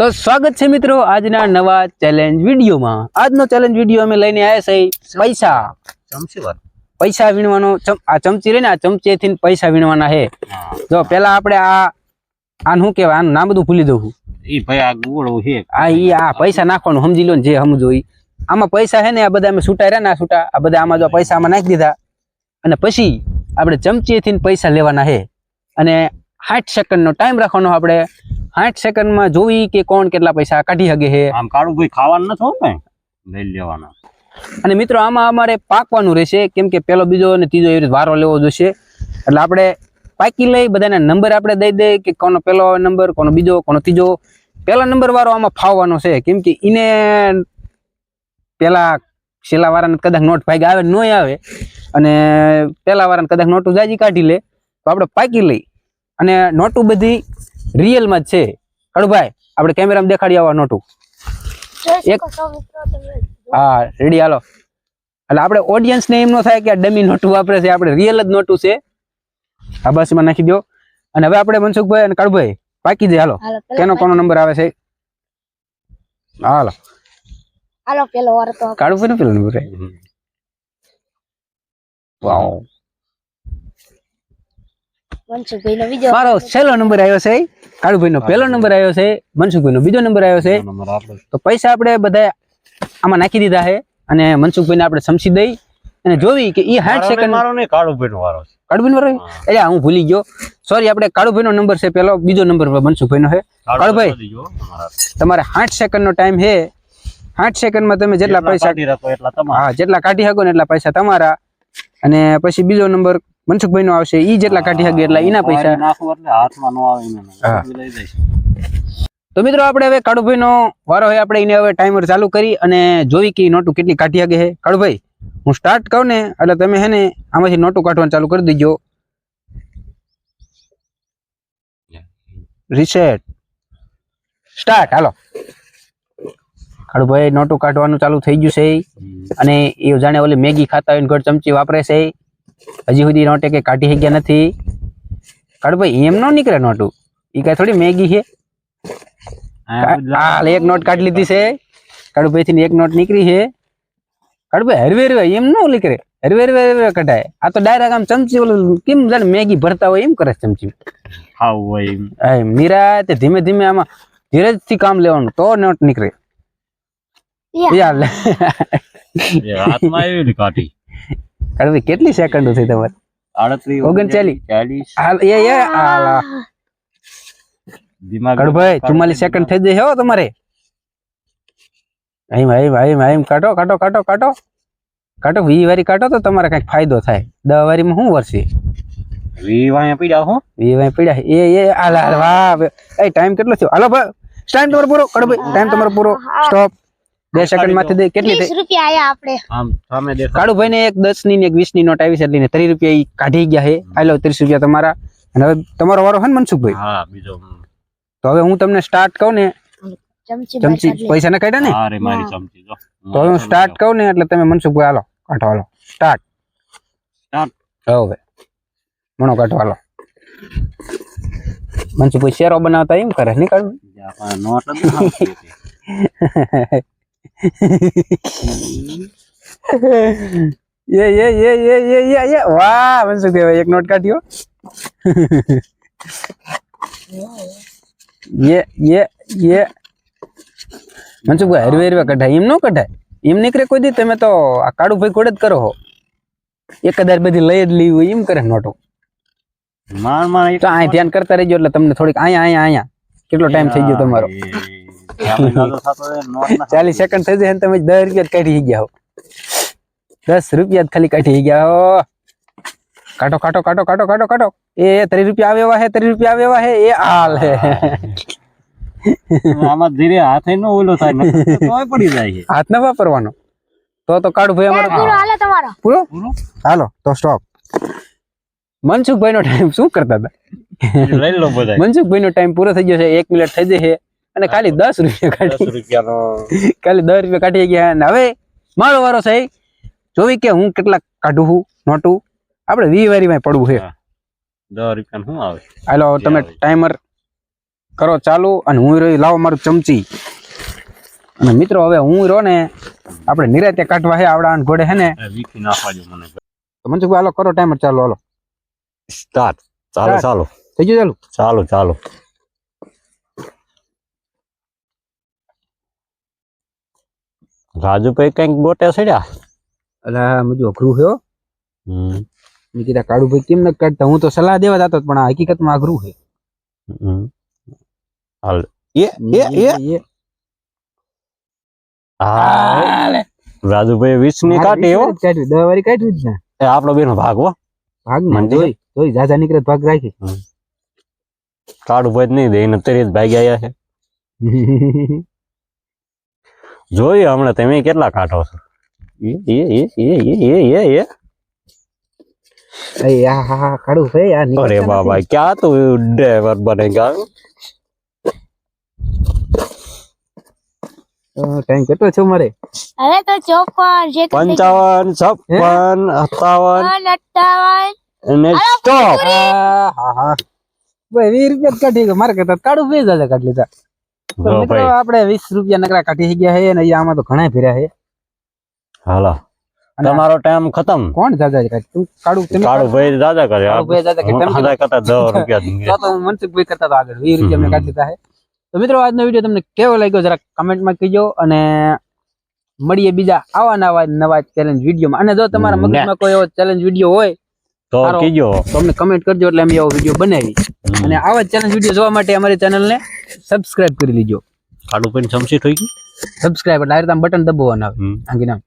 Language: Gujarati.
તો સ્વાગત છે મિત્રો આજના નવા ચેલેન્જ વિડીયોમાં. આજનો ચેલેન્જ વીડિયો અમે લઈને આવ્યા છે પૈસા. પૈસા વીણવાનો આ ચમચી રહી ને આ ચમચીથી પૈસા વીણવાના છે. જો પેલા આપણે આ આનું શું કહેવાય આનું નામ બધું ભૂલી દઉં ઈ ભાઈ આ ગુગળ છે. આ ઈ આ પૈસા નાખવાનું સમજી લો ને જે સમજો ઈ આમાં પૈસા છે ને આ બધા અમે છૂટા રહ્યા ને છૂટા આ બધા આમાં જો પૈસા આમાં નાખી દીધા. અને પછી આપણે ચમચીથી પૈસા લેવાના છે. અને સાઠ સેકન્ડનો ટાઈમ રાખવાનો આપણે. સાઠ સેકન્ડમાં જોવી કે કોણ કેટલા પૈસા કાઢી શકે છે. આમ કાળું ભાઈ ખાવાનું નથી ને લઈ લેવાના. અને મિત્રો આમાં અમારે પાકવાનું રહેશે. કેમ કે પેલો બીજો અને ત્રીજો એવી રીતે વારો લેવો જોશે. એટલે આપણે પાકી લઈ બધાના નંબર આપણે દઈ દઈએ કે કોનો પેલો નંબર કોનો બીજો કોનો ત્રીજો. પેલા નંબર વાળો આમાં ફાવવાનો છે. કેમ કે એને પેલા છેલ્લા વાળાને કદાચ નોટ ભાગ આવે ન આવે. અને પેલા વાળાને કદાચ નોટું જાજી કાઢી લે. તો આપણે પાકી લઈ. અને નોટું બધી રિયલમાં જ છે. કડુભાઈ આપણે કેમેરામાં દેખાડી આવવા નોટું. એક હા રેડી હાલો. એટલે આપણે ઓડિયન્સ ને એમ ન થાય કે આ ડમી નોટું વાપરે છે આપણે રિયલ જ નોટું છે. આ બસમાં નાખી દો. અને હવે આપણે મનસુખભાઈ અને કડુભાઈ પાકી દે હાલો. કેનો કોનો નંબર આવે છે? હાલો. હાલો પેલો વાર તો કાળુભાઈ નો પેલો નંબર વાવ. બીજો મારો છેલ્લો નંબર આવ્યો છે કાળુભાઈ નો પહેલો નંબર આવ્યો છે મનસુખભાઈ નો બીજો નંબર આવ્યો છે. તો પૈસા આપણે બધા આમાં નાખી દીધા છે અને મનસુખભાઈ ને આપણે સમસી દઈ અને જોવી કે ઈ સાઠ મારો સેકન્ડ મારો નહીં કાળું નો વારો છે? એટલે હું ભૂલી ગયો. સોરી આપણે કાળુભાઈનો નંબર છે પહેલો બીજો નંબર મનસુખભાઈનો છે. કાળુભાઈ. તમારે સાઠ સેકન્ડ નો ટાઈમ છે. સાઠ સેકન્ડમાં તમે જેટલા પૈસા કાઢી રાખો એટલા તમારા. હા જેટલા કાઢી શકો ને એટલા પૈસા તમારા. અને પછી બીજો નંબર મનસુખભાઈ નો આવશે. ઈ જેટલા કાઢી શકે એટલા એના પૈસા. હાથમાં નો આવે. તો મિત્રો આપણે હવે કાળુભાઈ નો વારો હોય આપણે એને હવે ટાઈમર ચાલુ કરી અને જોઈ કે નોટું કેટલી કાઢી શકે છે. કાળુભાઈ હું સ્ટાર્ટ કહું ને એટલે તમે હે ને આમાંથી નોટું કાઢવાનું ચાલુ કરી દેજો. રીસેટ સ્ટાર્ટ હાલો. કાળુભાઈ નોટું કાઢવાનું ચાલુ થઈ ગયું છે. અને એ જાણે ઓલી મેગી ખાતા હોય ઘર ચમચી વાપરે છે. હજી સુધી નોટે કે કાઢી ગયા નથી કાળુભાઈ એમ નો નીકળે નોટું એ કઈ થોડી મેગી છે આ બધું હાલ એક નોટ કાઢી લીધી છે કાળુભાઈ થી એક નોટ નીકળી છે કાળુભાઈ હરવે હરવે એમ નો નીકળે હરવે હરવે હરવે કઢાય આ તો ડાયરેક્ટ આમ ચમચી ઓલું કેમ જાણે મેગી ભરતા હોય એમ કરે છે ચમચી ખાવું હોય એમ. આ મીરા તે ધીમે ધીમે આમાં ધીરજ થી કામ લેવાનું તો નોટ નીકળે યાર લે. એ હાથમાં એવી રીતે કાઢી કાળુભાઈ કેટલી સેકન્ડો થઈ તમારે આડત્રીસ ઓગણચાલીસ. ચાલીસ હાલ એ એ હાલ આ. દિમાગ કાળુભાઈ ચુમ્માલીસ સેકન્ડ થઈ જશે હો તમારે આઈમ આઈમ આઈમ આઈમ કાઢો કાઢો કાઢો કાઢો કાઢો વી વારી કાઢો તો તમારે કઈક ફાયદો થાય દસ વારીમાં શું વર્ષે વી વાયા પીડ્યા હો વી વારી પીડ્યા એ એ હાલ હાલ વાહ એ ટાઈમ કેટલો થયો હાલો ભાઈ ટાઈમ તમારો પૂરો કાળુભાઈ ટાઈમ તમારો પૂરો સ્ટોપ બે સેકન્ડ માંથી દે કેટલી થઈ ત્રીસ રૂપિયા આયા આપણે આમ સામે દેખાય કાળુભાઈ ને એક દસ ની ને એક વીસ ની નોટ આવી છે એટલે એને ત્રીસ રૂપિયા ઈ કાઢી ગયા છે આલો ત્રીસ રૂપિયા તમારા અને હવે તમારો વારો છે ને મનસુખભાઈ હા બીજો હમ. તો હવે હું તમને સ્ટાર્ટ કહું ને ચમચી ચમચી પૈસા ના કાઢ્યા ને હા રે મારી હા. ચમચી જો તો હવે હું સ્ટાર્ટ કહું ને એટલે તમે મનસુખભાઈ હાલો કાઢો હાલો સ્ટાર્ટ Start. હવે મણો કાઢો હાલો મનસુખભાઈ શેરો બનાવતા એમ કરે નહીં કાઢું આપણા નોટ જ ના આવતી હતી. ये ये ये ये ये ये ये वाह મનસુખભાઈ એક નોટ કાઢ્યો ये ये ये મનસુખભાઈ હરવે હરવે કઢાય એમ નો કઢાય એમ નીકળે કોઈ દી તમે તો આ કાળુ ભાઈ કોડે જ કરો હો એક હજાર બધી લઈ જ લેવી હોય એમ કરે નોટો માર માર એક તો અહીં ધ્યાન કરતા રહેજો એટલે તમને થોડીક અહીંયા અહીંયા અહીંયા કેટલો ટાઈમ થઈ ગયો તમારો ચાલીસ સેકન્ડ થઈ જાય ને તમે દસ રૂપિયા જ કાઢી ગયા હો દસ રૂપિયા જ ખાલી કાઢી ગયા હો કાઢો કાઢો કાઢો કાઢો કાઢો કાઢો એ ત્રીસ રૂપિયા આવે એવા હે ત્રીસ રૂપિયા આવે એવા હે એ હાલ હે આમાં ધીરે હાથે નો ઓલો થાય નકર તો તોય પડી જાય છે હાથ ના વાપરવાનો તો તો કાઢું ભાઈ પૂરો અમારો હાલે તમારો પૂરો પૂરું? હાલો તો સ્ટોપ મનસુખભાઈ નો ટાઈમ શું કરતા હતા લઈ લો બધા મનસુખભાઈ નો ટાઈમ પૂરો થઈ ગયો છે એક મિનિટ થઈ જશે અને ખાલી દસ રૂપિયા કાઢી રૂપિયાનો. ખાલી દસ રૂપિયા કાઢી ગયા અને હવે મારો વારો છે જોવી કે હું કેટલા કાઢું છું નોટું? આપણે વી વારીમાં પડવું છે. દસ રૂપિયા શું આવે? હાલો તમે ટાઈમર કરો ચાલુ અને હું રહી લાવો મારું ચમચી. અને મિત્રો હવે હું રહ્યો ને આપણે નિરાતે કાઢવા હે આવડા અને ઘોડે હે ને. વીખી નાખવાજો મને. તો હાલો કરો ટાઈમર ચાલો હાલો. સ્ટાર્ટ ચાલો ચાલો. થઈ ગયું ચાલુ? ચાલો ચાલો. રાજુભાઈ કઈક ગોટે સડ્યા એટલે મજુ અઘરું છે હો હમ, મેં કીધા કાળુભાઈ કેમ ન કાઢતા હું તો સલાહ દેવા જતો પણ આ હકીકતમાં અઘરું છે હમ. હાલ એ એ એ એ- હા રાજુભાઈ વીસ ની મારે કાઢી હો વીસ જ કાઢવી, દસ વાળી કાઢવી જ ને એ આપણો બેનો ભાગ હો ભાગ ને મંડી? જોઈ જોઈ જાજા નીકળે તો ભાગ રાખી કાળુભાઈ જ નહીં દે એને તરી જ ભાગી આવ્યા છે જોયું હમણાં તમે કેટલા કાઢો છો અરે બાબા ક્યાં તું ડ્રાઈવર બને ગાયું ટાઈમ કેટલો છો મારે હવે તો ચોપન પંચાવન છપ્પન સત્તાવન અઠાવન ને સ્ટોપ હા હા ભાઈ વીસ રૂપિયા કાઢી મારે કરતા કાઢું બે દાદા કાઢી લીધા મિત્રો ભાઈ. આપણે વીસ રૂપિયા નકરા કાઢી ગયા છે અને આમાં તો ઘણા ફેર્યા છે હાલો. તમારો ટાઈમ ખતમ. કોણ જાજા કાઢ તું કાળું તમે કાળુ ભાઈ દાદા કરે. કાળુભાઈ દાદા કે તમે દાદા કરતા 10 રૂપિયા. તો હું મનસુખભાઈ કરતા તો આગળ. વીસ રૂપિયા મેં કાઢી દીધા છે તો મિત્રો આજનો વીડિયો તમને કેવો લાગ્યો જરા કમેન્ટમાં કહેજો અને મળીએ બીજા આવા નવા નવા ચેલેન્જ વિડીયોમાં. અને જો તમારા મગજમાં કોઈ એવો ચેલેન્જ વીડિયો હોય તો. કીજો. તો અમને કમેન્ટ કરજો એટલે અમે એવો વીડિયો બનાવી. અને આવા ચેલેન્જ વીડિયો જોવા માટે અમારી ચેનલને સબસ્ક્રાઇબ કરી લીજો. કાળુ ભાઈ સમસી થઈ ગઈ? સબસ્ક્રાઇબ એટલે આ રીતે બટન દબાવવાના. આંગી નામ